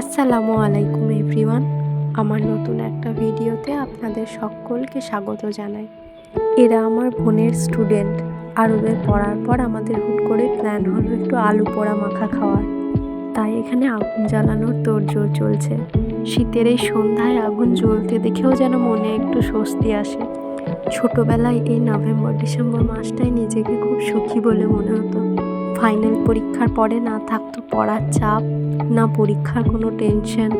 আসসালামু আলাইকুম এভরিওয়ান। আমার নতুন একটা ভিডিওতে আপনাদের সকলকে স্বাগত জানাই। এরা আমার বোনের স্টুডেন্ট। আর ওদের পড়ার পর আমাদের হুট করে প্ল্যান হলো একটু আলু পোড়া মাখা খাওয়ার। তাই এখানে আগুন জ্বালানোর তোড়জোড় চলছে। শীতের এই সন্ধ্যায় আগুন জ্বলতে দেখেও যেন মনে একটু স্বস্তি আসে। ছোটবেলায় এই নভেম্বর ডিসেম্বর মাসটাই নিজেকে খুব সুখী বলে মনে হতো। ফাইনাল পরীক্ষার পরে না থাকতো পড়ার চাপ, না পরীক্ষার কোনো টেনশন,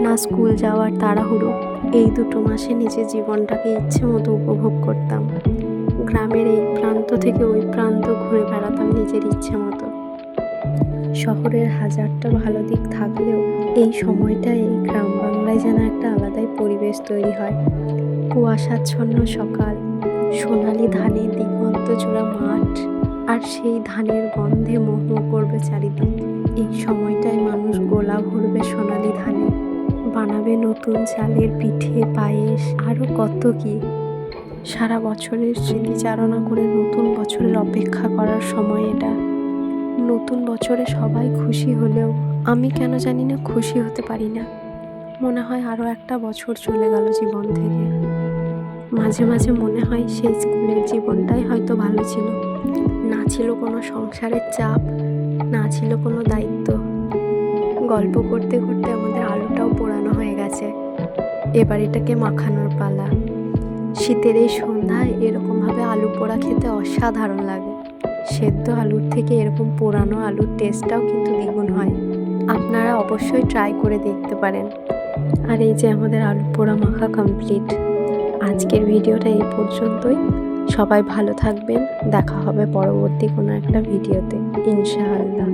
না স্কুল যাওয়ার তাড়াহুড়ো। এই দুটো মাসে নিজের জীবনটাকে ইচ্ছে মতো উপভোগ করতাম। গ্রামের এই প্রান্ত থেকে ওই প্রান্ত ঘুরে বেড়াতাম নিজের ইচ্ছে মতো। শহরের হাজারটা ভালো দিক থাকলেও এই সময়টা এই গ্রাম বাংলায় যেন একটা আলাদাই পরিবেশ তৈরি হয়। কুয়াশাচ্ছন্ন সকাল, সোনালি ধানের দিগন্ত জোড়া মাঠ আর সেই ধানের গন্ধে মোহ করবে চারিদিক। এই সময়টায় মানুষ গোলা ভরবে সোনালি ধানে। বানাবে নতুন চালের পিঠে পায়েস। আরও কত কি? সারা বছরের স্মৃতিচারণা করে নতুন বছরের অপেক্ষা করার সময় এটা। নতুন বছরে সবাই খুশি হলেও আমি কেন জানি না খুশি হতে পারি না। মনে হয় আরও একটা বছর চলে গেল জীবন থেকে। মাঝে মাঝে মনে হয় সেই স্কুলের জীবনটাই হয়তো ভালো ছিল। ছিল কোনো সংসারের চাপ, না ছিল কোনো দায়িত্ব। গল্প করতে করতে আমাদের আলুটাও পোড়ানো হয়ে গেছে। এবার এটাকে মাখানোর পালা। শীতের এই সন্ধ্যায় এরকমভাবে আলু পোড়া খেতে অসাধারণ লাগে। সেদ্ধ আলুর থেকে এরকম পোড়ানো আলুর টেস্টটাও কিন্তু দ্বিগুণ হয়। আপনারা অবশ্যই ট্রাই করে দেখতে পারেন। আর এই যে আমাদের আলু পোড়া মাখা কমপ্লিট আজকের ভিডিওটা এই পর্যন্তই। সবাই ভালো থাকবেন। দেখা হবে পরবর্তী কোনো একটা ভিডিওতে। ইনশাআল্লাহ।